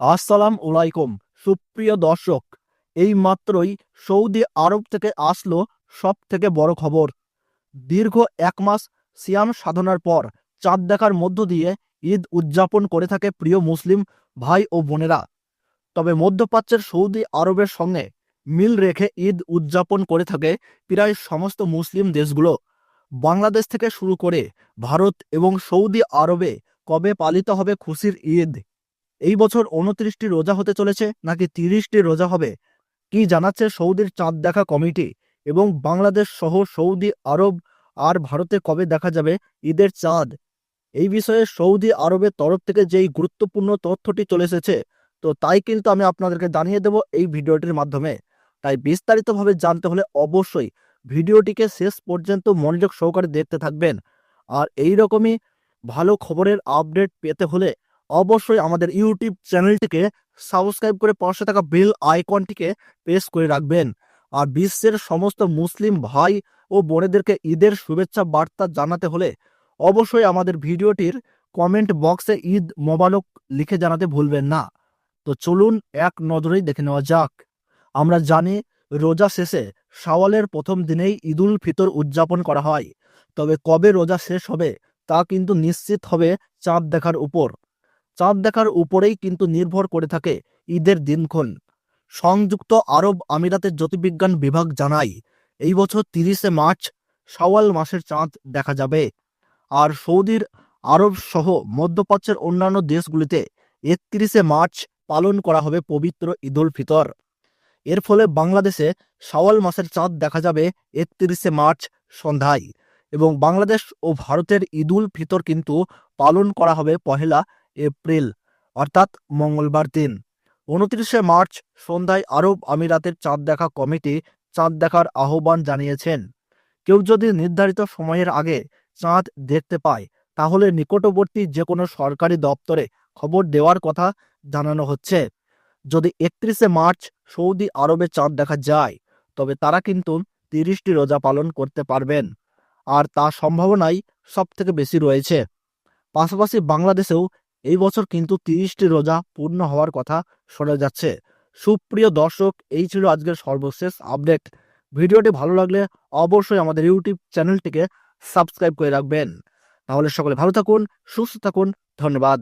আসসালাম আলাইকুম, সুপ্রিয় দর্শক, এই মাত্রই সৌদি আরব থেকে আসলো সব থেকে বড় খবর। দীর্ঘ এক মাস সিয়াম সাধনার পর চাঁদ দেখার মধ্য দিয়ে ঈদ উদযাপন করে থাকে প্রিয় মুসলিম ভাই ও বোনেরা। তবে মধ্যপ্রাচ্যের সৌদি আরবের সঙ্গে মিল রেখে ঈদ উদযাপন করে থাকে প্রায় সমস্ত মুসলিম দেশগুলো। বাংলাদেশ থেকে শুরু করে ভারত এবং সৌদি আরবে কবে পালিত হবে খুশির ঈদ? এই বছর উনত্রিশটি রোজা হতে চলেছে, নাকি তিরিশটি রোজা হবে? কি জানাচ্ছে সৌদির চাঁদ দেখা কমিটি? এবং বাংলাদেশ সহ সৌদি আরব আর ভারতে কবে দেখা যাবে ঈদের চাঁদ? এই বিষয়ে সৌদি আরবের তরফ থেকে যেই গুরুত্বপূর্ণ তথ্যটি চলে এসেছে, তো তাই কিন্তু আমি আপনাদেরকে জানিয়ে দেব এই ভিডিওটির মাধ্যমে। তাই বিস্তারিতভাবে জানতে হলে অবশ্যই ভিডিওটিকে শেষ পর্যন্ত মনোযোগ সহকারে দেখতে থাকবেন। আর এই রকমই ভালো খবরের আপডেট পেতে হলে অবশ্যই আমাদের ইউটিউব চ্যানেলটিকে সাবস্ক্রাইব করে পাশে থাকা বেল আইকনটিকে প্রেস করে রাখবেন। আর বিশ্বের সমস্ত মুসলিম ভাই ও বোনেদেরকে ঈদের শুভেচ্ছা বার্তা জানাতে হলে অবশ্যই আমাদের ভিডিওটির কমেন্ট বক্সে ঈদ মোবারক লিখে জানাতে ভুলবেন না। তো চলুন এক নজরেই দেখে নেওয়া যাক। আমরা জানি রোজা শেষে শাওয়ালের প্রথম দিনেই ঈদুল ফিতর উদযাপন করা হয়। তবে কবে রোজা শেষ হবে তা কিন্তু নিশ্চিত হবে চাঁদ দেখার উপর। চাঁদ দেখার উপরেই কিন্তু নির্ভর করে থাকে ঈদের দিনক্ষণ। সংযুক্ত আরব আমিরাতের জ্যোতির্বিজ্ঞান বিভাগ জানায়, এই বছর তিরিশে মার্চ শাওয়াল মাসের চাঁদ দেখা যাবে। আর সৌদির আরব সহ মধ্যপ্রাচ্যের অন্যান্য দেশগুলিতে একত্রিশে মার্চ পালন করা হবে পবিত্র ঈদুল ফিতর। এর ফলে বাংলাদেশে শাওয়াল মাসের চাঁদ দেখা যাবে একত্রিশে মার্চ সন্ধ্যায় এবং বাংলাদেশ ও ভারতের ঈদুল ফিতর কিন্তু পালন করা হবে পহেলা এপ্রিল, অর্থাৎ মঙ্গলবার দিন। উনত্রিশে মার্চ, সন্ধ্যায় আরব আমিরাতের চাঁদ দেখা কমিটি চাঁদ দেখার আহ্বান জানিয়েছেন। কেউ যদি নির্ধারিত সময়ের আগে চাঁদ দেখতে পায়, তাহলে নিকটবর্তী যে কোনো সরকারি দপ্তরে খবর দেওয়ার কথা জানানো হচ্ছে। যদি একত্রিশে মার্চ সৌদি আরবে চাঁদ দেখা যায়, তবে তারা কিন্তু তিরিশটি রোজা পালন করতে পারবেন, আর তা সম্ভাবনাই সব থেকে বেশি রয়েছে। পাশাপাশি বাংলাদেশেও এই বছর কিন্তু তিরিশটি রোজা পূর্ণ হওয়ার কথা শোনা যাচ্ছে। সুপ্রিয় দর্শক, এই ছিল আজকের সর্বশেষ আপডেট। ভিডিওটি ভালো লাগলে অবশ্যই আমাদের ইউটিউব চ্যানেলটিকে সাবস্ক্রাইব করে রাখবেন। তাহলে সকলে ভালো থাকুন, সুস্থ থাকুন। ধন্যবাদ।